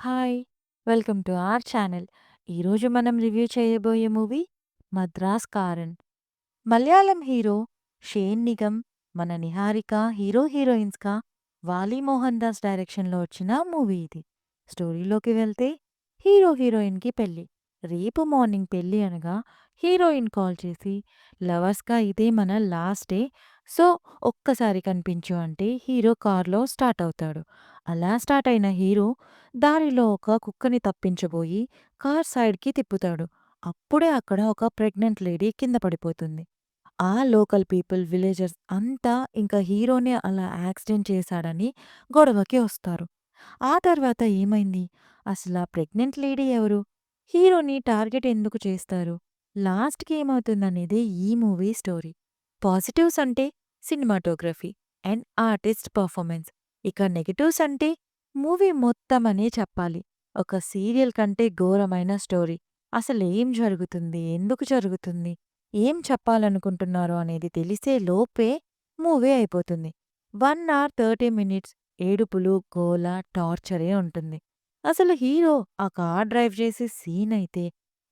Hi! Welcome to our channel. ఈరోజు మనం review చేయబోయే movie 'Madras Kaaran'. Malayalam hero Shane Nigam, మన Niharika hero హీరోయిన్స్‌గా వాలి మోహన్ దాస్ డైరెక్షన్‌లో వచ్చిన మూవీ ఇది. స్టోరీలోకి వెళ్తే హీరో హీరోయిన్‌కి పెళ్ళి. రేపు మార్నింగ్ పెళ్ళి అనగా హీరోయిన్ కాల్ చేసి లవర్స్‌గా ఇదే మన లాస్ట్ డే. సో, ఒక్కసారి కనిపించు అంటే హీరో కార్‌లో స్టార్ట్ అవుతాడు. అలా స్టార్ట్ అయిన హీరో దారిలో ఒక కుక్కని తప్పించబోయి కార్ సైడ్‌కి తిప్పుతాడు. అప్పుడే అక్కడ ఒక ప్రెగ్నెంట్ లేడీ కింద పడిపోతుంది. ఆ లోకల్ పీపుల్, విలేజర్స్ అంతా ఇంకా హీరోనే అలా యాక్సిడెంట్ చేశాడని గొడవకి వస్తారు. ఆ తర్వాత ఏమైంది? అసలా ప్రెగ్నెంట్ లేడీ ఎవరు? హీరోని టార్గెట్ ఎందుకు చేస్తారు? లాస్ట్‌కి ఏమవుతుందనేదే ఈ మూవీ స్టోరీ. పాజిటివ్స్ అంటే సినిమాటోగ్రఫీ అండ్ ఆర్టిస్ట్ పర్ఫార్మెన్స్. ఇక నెగటివ్స్ అంటే మూవీ మొత్తం అనే చెప్పాలి. ఒక సీరియల్ కంటే ఘోరమైన స్టోరీ. అసలేం జరుగుతుంది? ఎందుకు జరుగుతుంది? ఏం చెప్పాలనుకుంటున్నారు అనేది తెలిసే లోపే మూవీ అయిపోతుంది. వన్ అవర్ 30 మినిట్స్ ఏడుపులు, గోల, టార్చరే ఉంటుంది. అసలు హీరో ఆ కార్ డ్రైవ్ చేసే సీన్ అయితే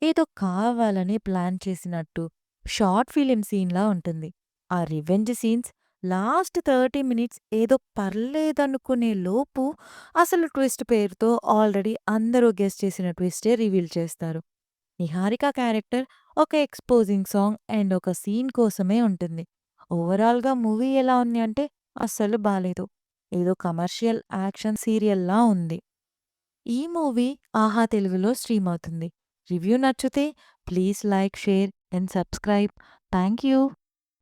ఏదో కావాలని ప్లాన్ చేసినట్టు షార్ట్ ఫిలిం సీన్‌లా ఉంటుంది. ఆ రివెంజ్ సీన్స్ లాస్ట్ 30 మినిట్స్ ఏదో పర్లేదనుకునే లోపు అసలు ట్విస్ట్ పేరుతో ఆల్రెడీ అందరూ గెస్ చేసిన ట్విస్టే రివీల్ చేస్తారు. నిహారిక క్యారెక్టర్ ఒక ఎక్స్‌పోజింగ్ సాంగ్ అండ్ ఒక సీన్ కోసమే ఉంటుంది. ఓవరాల్‌గా మూవీ ఎలా ఉంది అంటే అస్సలు బాలేదు. ఏదో కమర్షియల్ యాక్షన్ సీరియల్‌లా ఉంది. ఈ మూవీ ఆహా తెలుగులో స్ట్రీమ్ అవుతుంది. రివ్యూ నచ్చితే please like, share and subscribe. Thank you.